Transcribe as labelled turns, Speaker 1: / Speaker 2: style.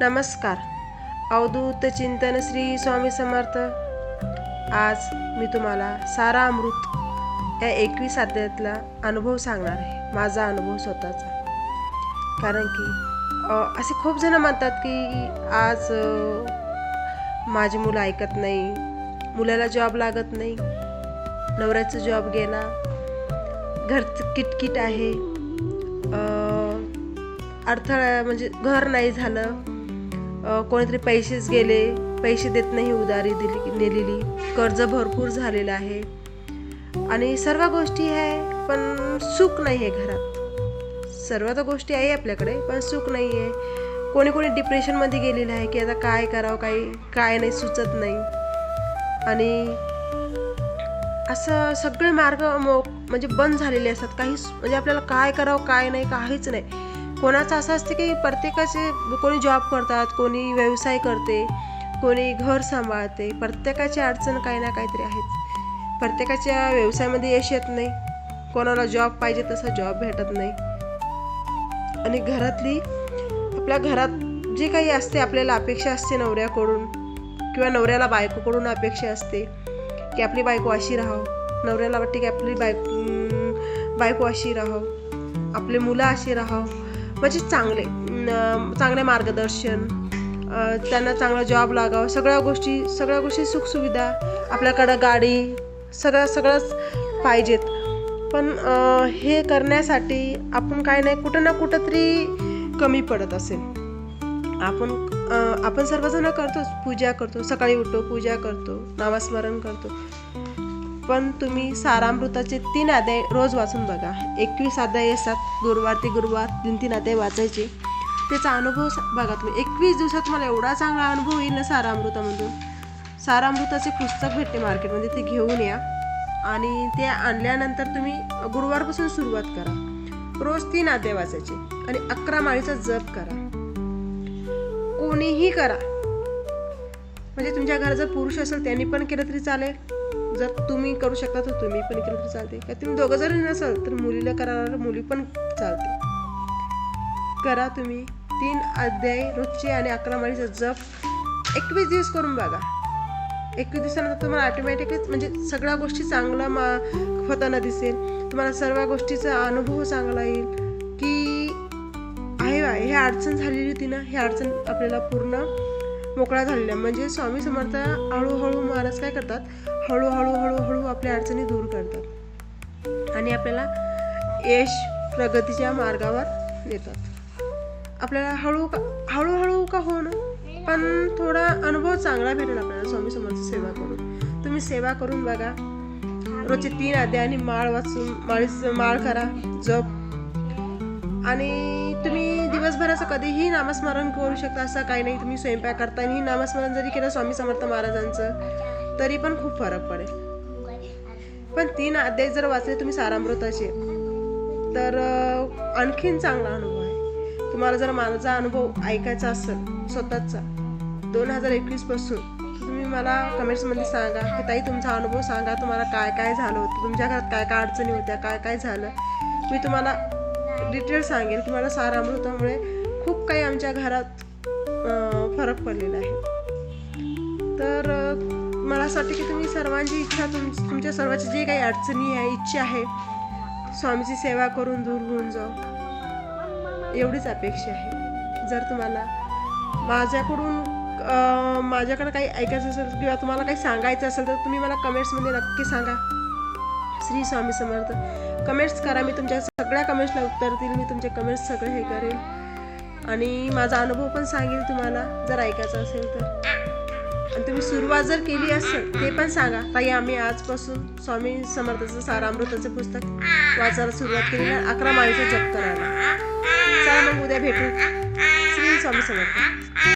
Speaker 1: नमस्कार. अवधूत चिंतन श्री स्वामी समर्थ. आज मी तुम्हाला सारा अमृत या एकवीस अध्यायातला अनुभव सांगणार आहे. माझा अनुभव स्वतःचा. कारण की असे खूप जण म्हणतात की आज माझी मुलं ऐकत नाही मुलाला जॉब लागत नाही नवऱ्याचा जॉब गेला घरचं किटकिट आहे अडथळा म्हणजे घर नाही झालं कोणीतरी पैसेच गेले पैसे देत नाही उधारी दिली नेलेली. कर्ज भरपूर झालेलं आहे. आणि सर्व गोष्टी आहे पण सुख नाही आहे घरात. सर्व तर गोष्टी आहे आपल्याकडे पण सुख नाही आहे. कोणी कोणी डिप्रेशनमध्ये गेलेलं आहे की आता काय करावं काही काय नाही सुचत नाही. आणि असं सगळे मार्ग मो म्हणजे बंद झालेले असतात. काहीच म्हणजे आपल्याला काय करावं काय नाही काहीच नाही. कोणाचं असं असते की प्रत्येकाचे कोणी जॉब करतात कोणी व्यवसाय करते कोणी घर सांभाळते प्रत्येकाची अडचण काही ना काहीतरी आहेच. प्रत्येकाच्या व्यवसायामध्ये यश येत नाही. कोणाला जॉब पाहिजे तसा जॉब भेटत नाही. आणि घरातली आपल्या घरात जे काही असते आपल्याला अपेक्षा असते नवऱ्याकडून किंवा नवऱ्याला बायकोकडून अपेक्षा असते की आपली बायको अशी राहावं. नवऱ्याला वाटते की आपली बायको बायको अशी राहावं. आपले मुलं अशी राहावं. म्हणजे चांगले चांगले मार्गदर्शन त्यांना चांगला जॉब लागावं सगळ्या गोष्टी सगळ्या गोष्टी सुखसुविधा आपल्याकडं गाडी सगळं सगळंच पाहिजेत. पण हे करण्यासाठी आपण काय नाही कुठं ना कुठं तरी कमी पडत असेल. आपण आपण सर्वजण करतोच पूजा करतो सकाळी उठतो पूजा करतो नामस्मरण करतो. पण तुम्ही सारामृताचे तीन अध्याय रोज वाचून बघा. एकवीस अध्याय असतात गुरुवार ते गुरुवार तीन तीन अध्याय वाचायचे. त्याचा अनुभव बघा तुम्ही एकवीस दिवसात तुम्हाला एवढा चांगला अनुभव येईल ना सारामृतामधून. सारामृताचे पुस्तक भेटते मार्केटमध्ये ते घेऊन या. आणि ते आणल्यानंतर तुम्ही गुरुवारपासून सुरुवात करा. रोज तीन अध्याय वाचायचे आणि अकरा माळीचा जप करा. कोणीही करा. म्हणजे तुमच्या घराचा जर पुरुष असेल त्यांनी पण केलं तरी चालेल. जर तुम्ही करू शकता तर तुम्ही पण केलं तर चालते. का तुम्ही दोघं जरी नसाल तर मुलीला करायला मुली पण चालते. करा तुम्ही तीन अध्याय रोजचे आणि अकरा माळीचा जप. एकवीस दिवस करून बघा. एकवीस दिवसानंतर तुम्हाला ऑटोमॅटिकच म्हणजे सगळ्या गोष्टी चांगला मा होताना दिसेल. तुम्हाला सर्व गोष्टीचा अनुभव चांगला येईल. की आहे बा हे अडचण झालेली होती ना हे अडचण आपल्याला पूर्ण मोकळा झालेला म्हणजे स्वामी समर्थ हळूहळू महाराज काय करतात? हळूहळू हळूहळू आपल्या अडचणी दूर करतात. आणि आपल्याला यश प्रगतीच्या मार्गावर नेतात. आपल्याला हळू का हळूहळू का होणं पण थोडा अनुभव चांगला भेटेल आपल्याला स्वामी समर्थ सेवा करून. तुम्ही सेवा करून बघा. रोजचे तीन अध्याय आणि माळ वाचून माळीच माळ करा जप. आणि तुम्ही दिवसभराचं कधीही नामस्मरण करू शकता असं काही नाही. तुम्ही स्वयंपाक करतानाही नामस्मरण जरी केलं स्वामी समर्थ महाराजांचं तरी पण खूप फरक पडेल. पण तीन अध्याय जर वाचले तुम्ही सारामृताचे तर आणखीन चांगला अनुभव आहे. तुम्हाला जर माझा अनुभव ऐकायचा असेल स्वतःचा दोन हजार एकवीसपासून तुम्ही मला कमेंट्समध्ये सांगा की ताई तुमचा अनुभव सांगा तुम्हाला काय काय झालं होतं? तुमच्या घरात काय काय अडचणी होत्या? काय काय झालं? मी तुम्हाला डिटेल सांगेन तुम्हाला सारामृतामुळे खूप काही आमच्या घरात फरक पडलेला आहे. तर मला असं वाटतं की तुम्ही सर्वांची इच्छा तुम तुमच्या सर्वांची जे काही अडचणी आहे इच्छा आहे स्वामीची सेवा करून दूर होऊन जाऊ एवढीच अपेक्षा आहे. जर तुम्हाला माझ्याकडून माझ्याकडे काही ऐकायचं असेल किंवा तुम्हाला काही सांगायचं असेल तर तुम्ही मला कमेंट्समध्ये नक्की सांगा. श्री स्वामी समर्थ. कमेंट्स करा. मी तुमच्या सगळ्या कमेंट्सला उत्तर देईल. मी तुमचे कमेंट्स सगळे हे करेल. आणि माझा अनुभव पण सांगेल तुम्हाला. जर ऐकायचं असेल तर. आणि तुम्ही सुरुवात जर केली असेल ते पण सांगा. ताई आम्ही आजपासून स्वामी समर्थाचं सारामृताचं पुस्तक वाचायला सुरुवात केली अकरा माळीचा जप करायला. चला मग उद्या भेटू. श्री स्वामी समर्थ.